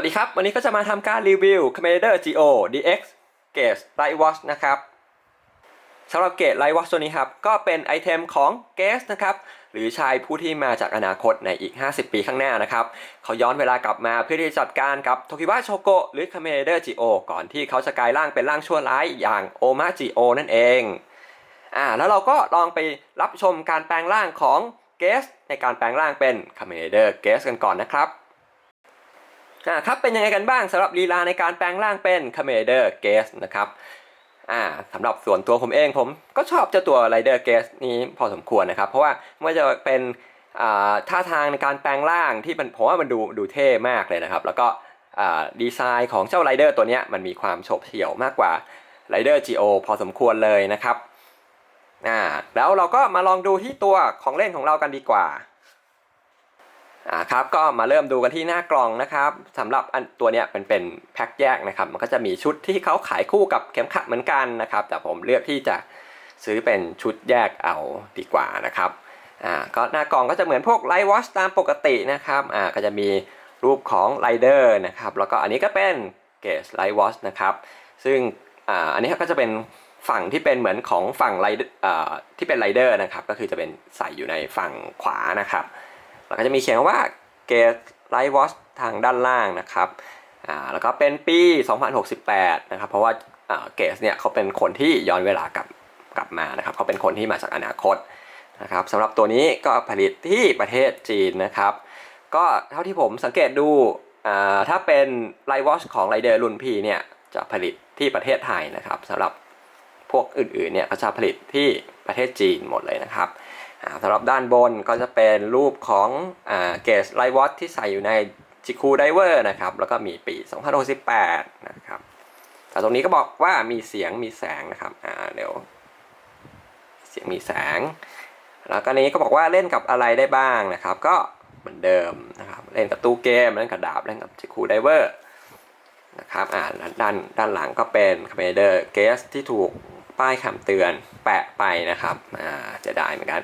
สวัสดีครับ วันนี้ก็จะมาทำการรีวิว Commander Geo DX Gauge Light Watch นะครับสำหรับเก e Light Watch ตัวนี้ครับ ก็เป็นไอเทมของ g a z นะครับ หรือชายผู้ที่มาจากอนาคตในอีก 50 ปีข้างหน้านะครับ เขาย้อนเวลากลับมาเพื่อที่จะจัดการกับโทคิวะโชโกหรือ Commander Geo ก่อนที่เขาจะกลายร่างเป็นร่างชั่วร้ายอย่างโอมาจิโอนั่นเองอ่าแล้วเราก็ลองไปรับชมการแปลงร่างของเกสในการแปลงร่างเป็น Commander g a z กันก่อนนะครับ อ่าครับเป็นยังไงกันบ้างสำหรับลีลาในการแปลงร่างเป็น Commander g a z นะครับอ่าสำหรับส่วนตัวผมเองผมก็ชอบเจ้าตัว Rider g a z นี้พอสมควรนะครับ เพราะว่าไม่ว่าจะเป็นอ่าท่าทางในการแปลงร่างที่มันผมว่ามันดูดูเท่มากเลยนะครับ แล้วก็อ่าดีไซน์ของเจ้า Rider ตัวนี้มันมีความโฉบเฉี่ยวมากกว่า Rider Geo พอสมควรเลยนะครับอ่าแล้วเราก็มาลองดูที่ตัวของเล่นของเรากันดีกว่า อ่าครับก็มาเริ่มดูกันที่หน้ากล่องนะครับสำหรับอันตัวเนี้ยเป็นเป็นแพ็คแยกนะครับ มันก็จะมีชุดที่เขาขายคู่กับเข็มขัดเหมือนกันนะครับ แต่ผมเลือกที่จะซื้อเป็นชุดแยกเอาดีกว่านะครับอ่าก็หน้ากล่องก็จะเหมือนพวกไลท์วอชตามปกตินะครับอ่าก็จะมีรูปของไรเดอร์นะครับแล้วก็อันนี้ก็เป็นเกสไลท์วอชนะครับซึ่งอ่าอันนี้ก็จะเป็นฝั่งที่เป็นเหมือนของฝั่งไรอ่าที่เป็นไรเดอร์นะครับก็คือจะเป็นใส่อยู่ในฝั่งขวานะครับ แล้วก็จะมีเขียนว่า Gate Light Watch ทางด้านล่างนะครับแล้วก็เป็นปี 2068 นะครับ เพราะว่าเกสเนี่ยเขาเป็นคนที่ย้อนเวลากลับกลับมานะครับเขาเป็นคนที่มาจากอนาคตนะครับสำหรับตัวนี้ก็ผลิตที่ประเทศจีนนะครับ ก็เท่าที่ผมสังเกตดูถ้าเป็น Light Watch ของ Rider รุ่นพี่เนี่ยจะผลิตที่ประเทศไทยนะครับสำหรับพวกอื่นๆเนี่ยก็จะผลิตที่ประเทศจีนหมดเลยนะครับ สำหรับด้านบนก็จะเป็นรูปของเกสไลวอตที่ใส่อยู่ในจิคูไดเวอร์นะครับ แล้วก็มีปี 2068 นะครับแต่ตรงนี้ก็บอกว่ามีเสียงมีแสงนะครับอ่าเดี๋ยว เสียงมีแสง แล้วก็นี้ก็บอกว่าเล่นกับอะไรได้บ้างนะครับ ก็เหมือนเดิมนะครับเล่นกับตู้เกมเล่นกับดาบเล่นกับจิคูไดเวอร์นะครับอ่าด้านด้านหลังก็เป็นคอมเมเดอร์เกสที่ถูกป้ายคำเตือนแปะไปนะครับอ่าจะได้เหมือนกัน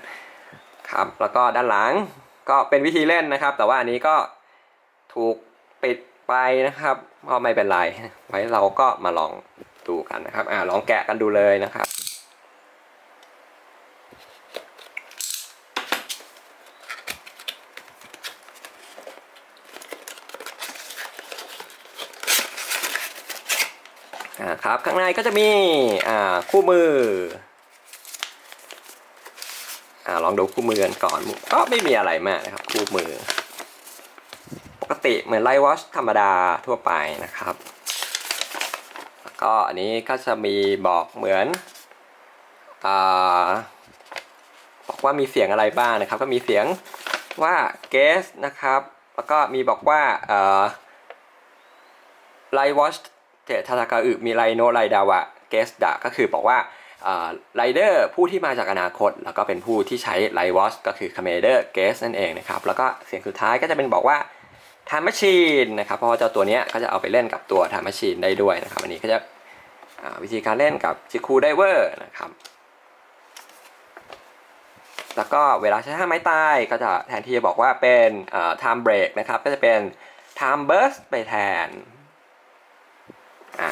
ครับแล้วก็ด้านหลังก็เป็นวิธีเล่นนะครับ แต่ว่าอันนี้ก็ถูกปิดไปนะครับก็ไม่เป็นไร ไว้เราก็มาลองดูกันนะครับอ่าลองแกะกันดูเลยนะครับอ่าครับข้างในก็จะมีอ่าคู่มือ ลองดูคู่มือกันก่อน ก็ไม่มีอะไรมากนะครับ คู่มือ ปกติเหมือนไลท์วอชธรรมดาทั่วไปนะครับ แล้วก็อันนี้ก็จะมีบอกเหมือนอบอกว่ามีเสียงอะไรบ้างนะครับ ก็มีเสียงว่าเกสนะครับ แล้วก็มีบอกว่าไลท์วอชเจทาทากาอึมีไลโนไลดาวะเกสดะก็คือบอกว่า ไรเดอร์ผู้ที่มาจากอนาคต แล้วก็เป็นผู้ที่ใช้ไลวอชก็คือค o มเดอร์เกสนั่นเองนะครับ แล้วก็เสียงสุดท้ายก็จะเป็นบอกว่า Time Machine นะครับเพราะว่าเจ้าตัวนี้ก็จะเอาไปเล่นกับตัว Time Machine ได้ด้วยนะครับ อันนี้ก็จะวิธีการเล่นกับจิคูไดเวอร์นะครับ แล้วก็เวลาใช้ท่าไม้ตายก็จะแทนที่จะบอกว่าเป็น time break นะครับ ก็จะเป็น time burst ไปแทนอ่า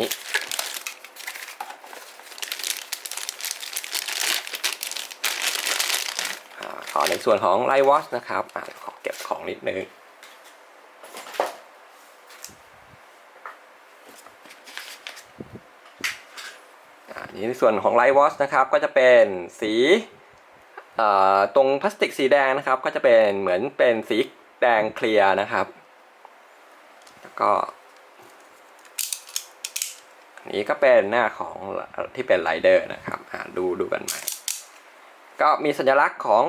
นี้ขอในส่วนของไลท์วอชนะครับอขอเก็บของนิดนึงนี่ในส่วนของไลท์วอชนะครับก็จะเป็นสีตรงพลาสติกสีแดงนะครับ ก็จะเป็นเหมือนเป็นสีแดงเคลียร์นะครับ แล้วก็ นี้ก็เป็นหน้าของที่เป็นไรเดอร์นะครับดูดูกันใหม่ก็มีสัญลักษณ์ของ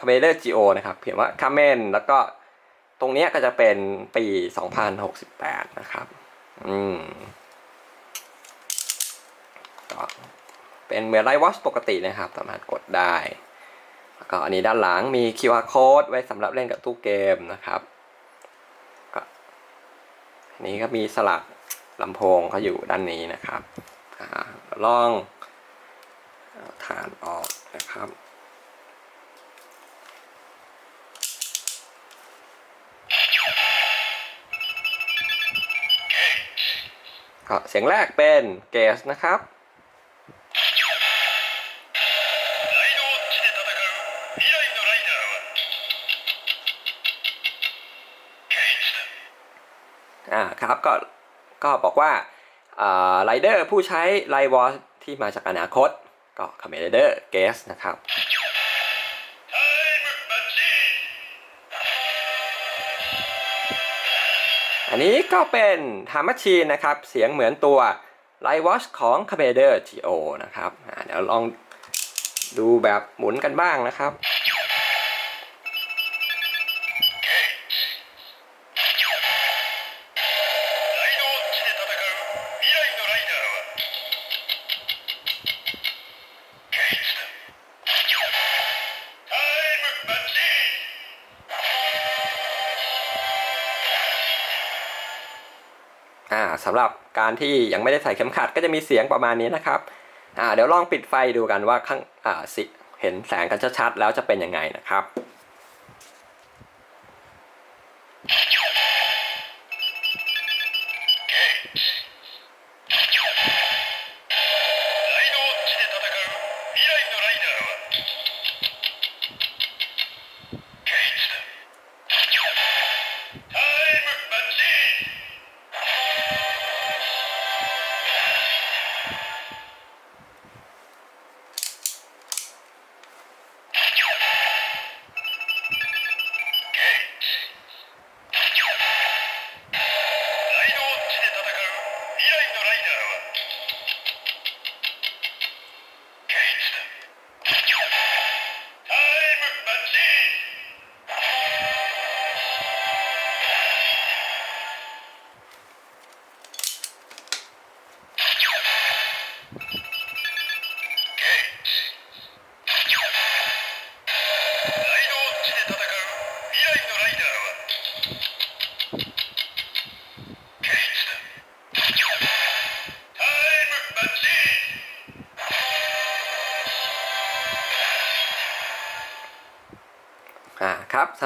คาเมเดอร์จีโอนะครับเขียนว่าคาเมนแล้วก็ตรงนี้ก็จะเป็นปี 2068 นะครับ อืมก็เป็นเหมือนไลท์วอชปกตินะครับ สามารถกดได้ แล้วก็อันนี้ด้านหลังมี QR code ไว้สำหรับเล่นกับตู้เกมนะครับ ก็อันนี้ก็มีสลัก ลำโพงเขาอยู่ด้านนี้นะครับลองฐานออกนะครับ ก็เสียงแรกเป็นเกสนะครับอ่าครับก็ ก็บอกว่าไรเดอร์ผู้ใช้ไลวอลที่มาจากอนาคต ก็คอมเมนเดอร์เกสนะครับอันนี้ก็เป็นทามชีนนะครับ เสียงเหมือนตัวไลวอชของ c o เดอร์จีโอนะครับเดี๋ยวลองดูแบบหมุนกันบ้างนะครับ อ่าสำหรับการที่ยังไม่ได้ใส่เข็มขัดก็จะมีเสียงประมาณนี้นะครับอ่าเดี๋ยวลองปิดไฟดูกันว่าข้างอ่าสิเห็นแสงกันชัดๆแล้วจะเป็นยังไงนะครับ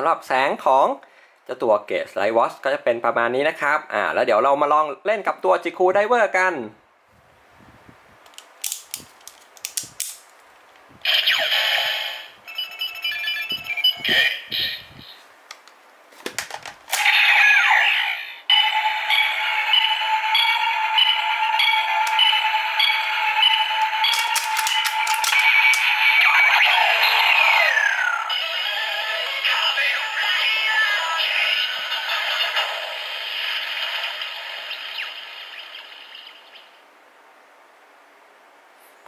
หรับแสงของเจ้าตัวเกสไลวอชก็จะเป็นประมาณนี้นะครับ อ่า แล้วเดี๋ยวเรามาลองเล่นกับตัวจิคูไดเวอร์กัน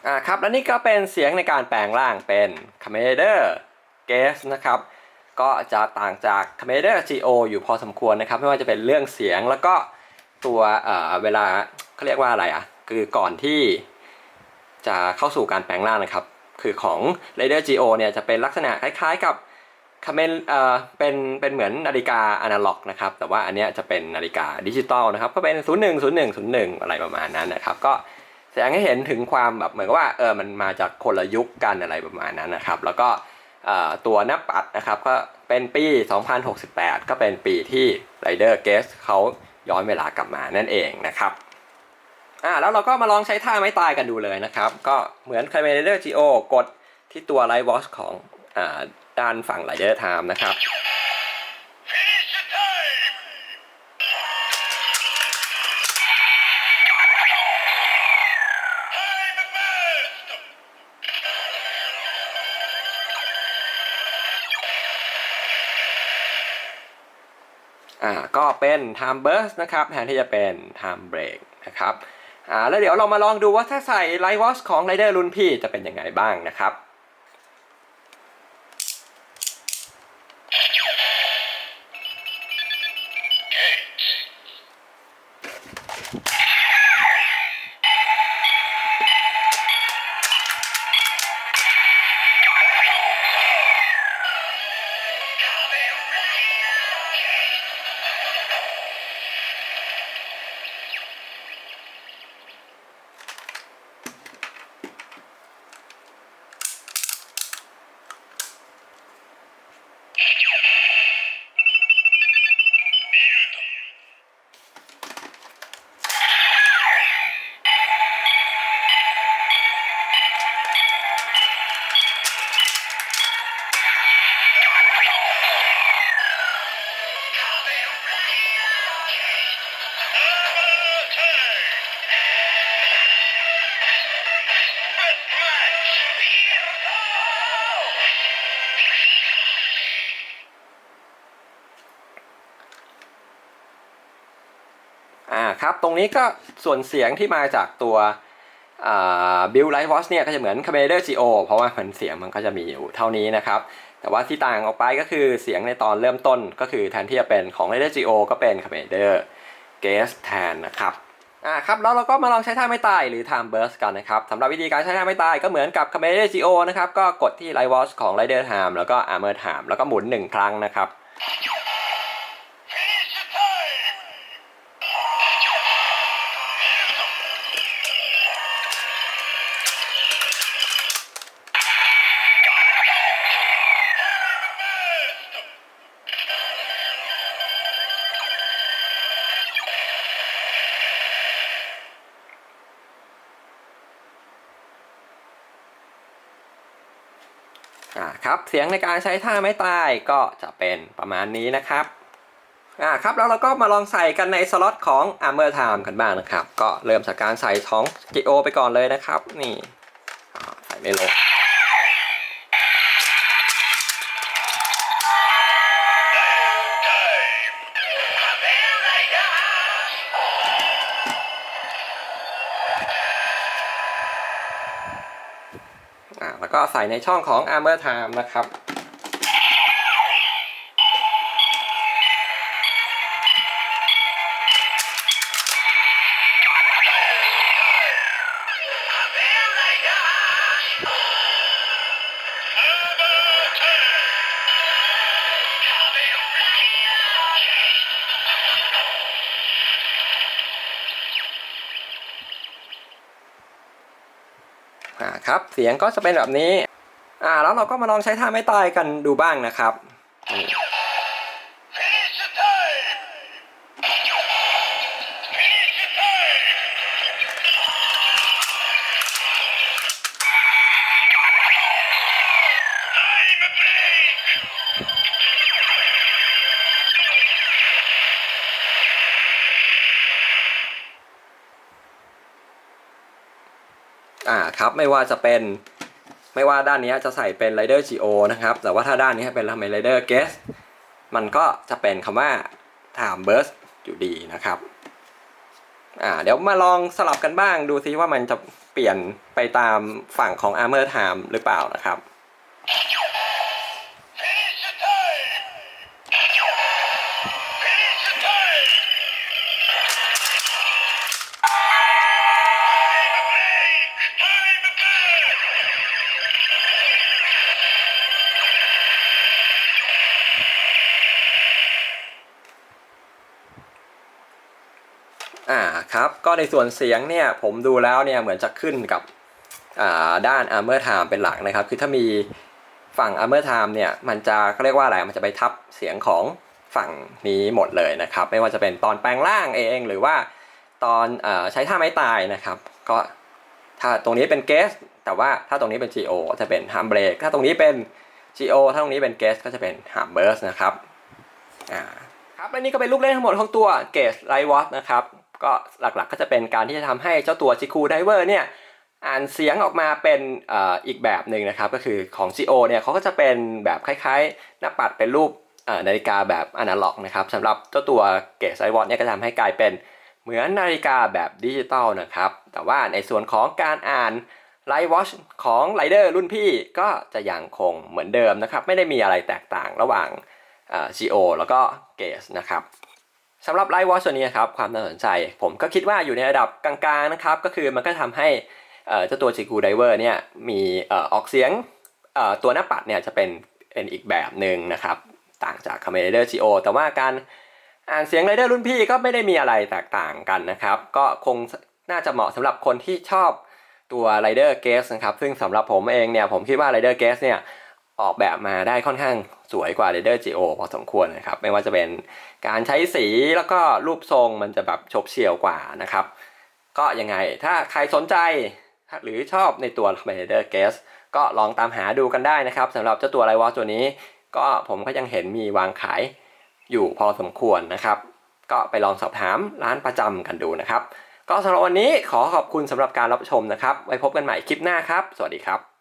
อ่าครับและนี่ก็เป็นเสียงในการแปลงร่างเป็น c o m m a n d e r g a z e นะครับ ก็จะต่างจาก c o m m a n d e r GO อยู่พอสมควรนะครับ ไม่ว่าจะเป็นเรื่องเสียงแล้วก็ตัวเอ่อเวลาเขาเรียกว่าอะไรอะ คือก่อนที่จะเข้าสู่การแปลงร่างนะครับ คือของ r a d e r GO เนี่ยจะเป็นลักษณะคล้ายๆกับคาเมนเอ่อเป็น เป็นเหมือนนาฬิกาอนาล็อกนะครับ แต่ว่าอันเนี้ยจะเป็นนาฬิกาดิจิตอลนะครับ ก็เป็น 0 1 0 1 0 1 อะไรประมาณนั้นนะครับ ก็ แสดงให้เห็นถึงความแบบเหมือนกับว่าเออมันมาจากคนละยุคกันอะไรประมาณนั้นนะครับ แล้วก็ตัวหน้าปัดนะครับก็เป็นปี 2068 ก็เป็นปีที่ Rider Guest เขาย้อนเวลากลับมานั่นเองนะครับอ่าแล้วเราก็มาลองใช้ท่าไม้ตายกันดูเลยนะครับ ก็เหมือน c a m e r a GO กดที่ตัว Light Watch ของอ่าด้านฝั่ง Rider Time นะครับ อ่าก็เป็น time burst นะครับแทนที่จะเป็น time break นะครับอ่าแล้วเดี๋ยวเรามาลองดูว่าถ้าใส่ light watch ของ Rider รุ่นพี่จะเป็นยังไงบ้างนะครับ อ่าครับตรงนี้ก็ส่วนเสียงที่มาจากตัวบิลไลท์วอชเนี่ยก็จะเหมือน Commander GO เพราะว่ามันเสียงมันก็จะมีอยู่เท่านี้นะครับ แต่ว่าที่ต่างออกไปก็คือเสียงในตอนเริ่มต้นก็คือแทนที่จะเป็นของ Raider GO ก็เป็น Commander g a z แทนนะครับอ่าครับแล้วเราก็มาลองใช้ท่าไม่ตายหรือ Time Burst กันนะครับสำหรับวิธีการใช้ท่าไม่ตายก็เหมือนกับ Commander GO นะครับก็กดที่ Light Watch ของ Rider Time แล้วก็ Armor Time แล้วก็หมุน 1 ครั้งนะครับ Finish the time! Best! อ่าครับ เสียงในการใช้ท่าไม้ตายก็จะเป็นประมาณนี้นะครับอ่าครับแล้วเราก็มาลองใส่กันในสล็อตของ Armor Time กันบ้างนะครับ ก็เริ่มจากการใส่ท้อง GO ไปก่อนเลยนะครับ นี่ใส่ไม่ลง แล้วก็ใส่ในช่องของ Armor Time นะครับ สียงก็จะเป็นแบบนี้ อ่า แล้วเราก็มาลองใช้ท่าไม่ตายกันดูบ้างนะครับ ไม่ว่าจะเป็นไม่ว่าด้านนี้จะใส่เป็น Rider GO นะครับ แต่ว่าถ้าด้านนี้เป็น Kamen Rider Guest มันก็จะเป็นคำว่า Time Burst อยู่ดีนะครับอ่าเดี๋ยวมาลองสลับกันบ้างดูซิว่ามันจะเปลี่ยนไปตามฝั่งของ Armor Time หรือเปล่านะครับ ครับก็ในส่วนเสียงเนี่ยผมดูแล้วเนี่ยเหมือนจะขึ้นกับอ่าด้าน Armor Time เป็นหลักนะครับ คือถ้ามีฝั่ง Armor Time เนี่ยมันจะเขาเรียกว่าอะไรมันจะไปทับเสียงของฝั่งนี้หมดเลยนะครับ ไม่ว่าจะเป็นตอนแปลงร่างเองหรือว่าตอนอใช้ท่าไม้ตายนะครับ ก็ถ้าตรงนี้เป็นเกสแต่ว่าถ้าตรงนี้เป็น GO จะเป็น Harm Break ถ้าตรงนี้เป็น GO ถ้าตรงนี้เป็นเกสก็จะเป็น Harm Burst นะครับอ่าครับและนี่ก็เป็นลูกเล่นทั้งหมดของตัวเก e ไ i วอ t นะครับ ก็หลักๆก็จะเป็นการที่จะทำให้เจ้าตัวจิคูไดเวอร์เนี่ยอ่านเสียงออกมาเป็นอีกแบบหนึ่งนะครับ ก็คือของ GO เนี่ยเขาก็จะเป็นแบบคล้ายๆ หน้าปัดเป็นรูปนาฬิกาแบบอนาล็อกนะครับสำหรับเจ้าตัวเก e ไ i วอ t เนี่ยก็ทำให้กลายเป็นเหมือนนาฬิกาแบบดิจิตอลนะครับ แต่ว่าในส่วนของการอ่านไลท์วอชของไรเดอร์รุ่นพี่ก็จะยังคงเหมือนเดิมนะครับ ไม่ได้มีอะไรแตกต่างระหว่าง GO แล้วก็เกสนะครับ สำหรับไลท์วอชตัวนี้ครับความน่าสนใจ ผมก็คิดว่าอยู่ในระดับกลางๆนะครับก็คือมันก็ทำให้เจ้าตัว g ิ k u Diver เนี่ยมีออกเสียงตัวหน้าปัดเนี่ยจะเป็นเป็นอีกแบบหนึ่งนะครับต่างจาก Kamen Rider GO แต่ว่าการอ่านเสียงไรเดอร์รุ่นพี่ก็ไม่ได้มีอะไรแตกต่างกันนะครับ ก็คงน่าจะเหมาะสำหรับคนที่ชอบตัว Rider Guest นะครับซึ่งสำหรับผมเองเนี่ยผมคิดว่า Rider Guest เนี่ย ออกแบบมาได้ค่อนข้างสวยกว่า Raider GO พอสมควรนะครับ ไม่ว่าจะเป็นการใช้สีแล้วก็รูปทรงมันจะแบบฉบเฉี่ยวกว่านะครับ ก็ยังไงถ้าใครสนใจหรือชอบในตัว Raider g u e s ก็ลองตามหาดูกันได้นะครับสำหรับเจ้าตัวไลวอตัวนี้ ก็ผมก็ยังเห็นมีวางขายอยู่พอสมควรนะครับ ก็ไปลองสอบถามร้านประจำกันดูนะครับ ก็สำหรับวันนี้ขอขอบคุณสำหรับการรับชมนะครับ ไว้พบกันใหม่คลิปหน้าครับ สวัสดีครับ